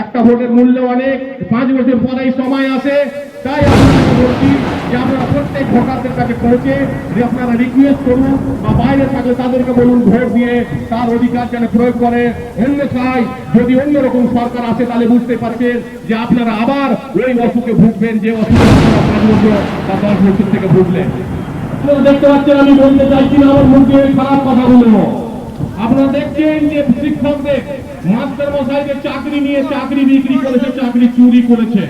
একটা ভোটের মূল্য অনেক। পাঁচ বছর পরেই সময় আসে। তাই আপনাকে বলছি যে আপনারা প্রত্যেক ভোটারদের কাছে পৌঁছে যে আপনারা রিকোয়েস্ট করুন বা বাইরে থাকলে তাদেরকে বলুন ভোট দিয়ে তার অধিকার যেন প্রয়োগ করে। অন্যথায় যদি অন্যরকম সরকার আসে তাহলে বুঝতে পারছেন যে আপনারা আবার ওই অসুখে ভুগবেন যে অসুখে পাঁচ বছর বা দশ বছর থেকে ভুগলেন। আপনারা দেখতে পাচ্ছেন, আমি বলতে চাইছি না, আমার মুখে খারাপ কথাগুলো। আপনারা দেখছেন যে শিক্ষকদের মাস্টার মশাইদের চাকরি নিয়ে চাকরি বিক্রি করেছে, চাকরি চুরি করেছে।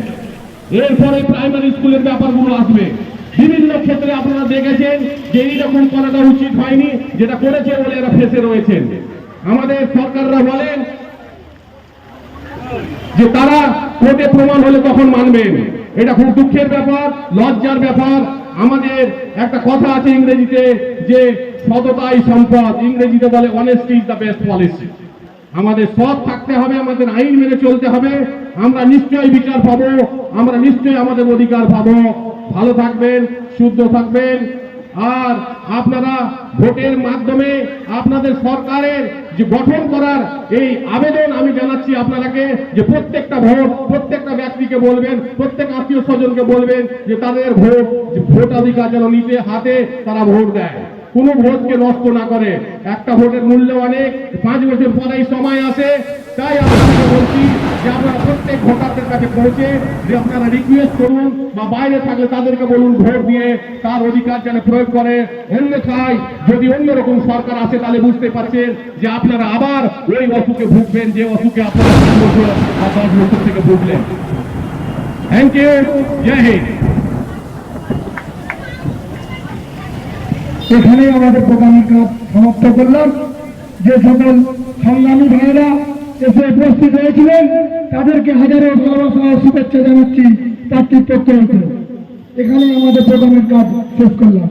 এরপরে প্রাইমারি স্কুলের ব্যাপারগুলো আসবে। বিভিন্ন ক্ষেত্রে আপনারা দেখেছেন যে এইরকম করাটা উচিত হয়নি, যেটা করেছে বলে এরা ফেসে রয়েছেন। আমাদের সরকাররা বলেন যে তারা কোর্টে প্রমাণ হলে তখন মানবেন। এটা খুব দুঃখের ব্যাপার, লজ্জার ব্যাপার। আমাদের একটা কথা আছে ইংরেজিতে যে সততাই সম্পদ। ইংরেজিতে বলে honesty is the best policy আমাদের সৎ থাকতে হবে, আমাদের আইন মেনে চলতে হবে। আমরা নিশ্চয়ই বিচার পাবো, আমরা নিশ্চয়ই আমাদের অধিকার পাবো। ভালো থাকবেন, শুদ্ধ থাকবেন। আর আপনারা ভোটের মাধ্যমে আপনাদের সরকারের যে গঠন করার এই আবেদন আমি জানাচ্ছি আপনারাকে, যে প্রত্যেকটা ভোট, প্রত্যেকটা ব্যক্তিকে বলবেন, প্রত্যেক আত্মীয় স্বজনকে বলবেন যে তাদের ভোট, যে ভোট অধিকার যেন নিতে হাতে তারা ভোট দেয়। কোনো ভোটকে নষ্ট না করে। একটা ভোটের মূল্য অনেক, পাঁচ বছর পরেই সময় আসে। তাই আপনাকে বলছি যে আপনারা প্রত্যেক ভোটারদের কাছে পৌঁছে যে আপনারা রিকোয়েস্ট করুন বা বাইরে থাকলে তাদেরকে বলুন ভোট দিয়ে তার অধিকার যেন প্রয়োগ করে। অন্যথায় যদি অন্যরকম সরকার আসে তাহলে বুঝতে পারছেন যে আপনারা আবার ওই অসুখে ভুগবেন, যে অসুখে আপনারা বছর বা দশ বছর থেকে ভুগলেন। থ্যাংক ইউ জয় হিন্দ এখানে আমাদের প্রোগ্রামের কাজ সমাপ্ত করলাম। যে সকল সংগ্রামী ভাইয়েরা এসে উপস্থিত হয়েছিলেন, তাদেরকে হাজারো ভালোবাসা শুভেচ্ছা জানাচ্ছি প্রার্থীর পক্ষ এখানে আমাদের প্রোগ্রামের কাজ শেষ করলাম।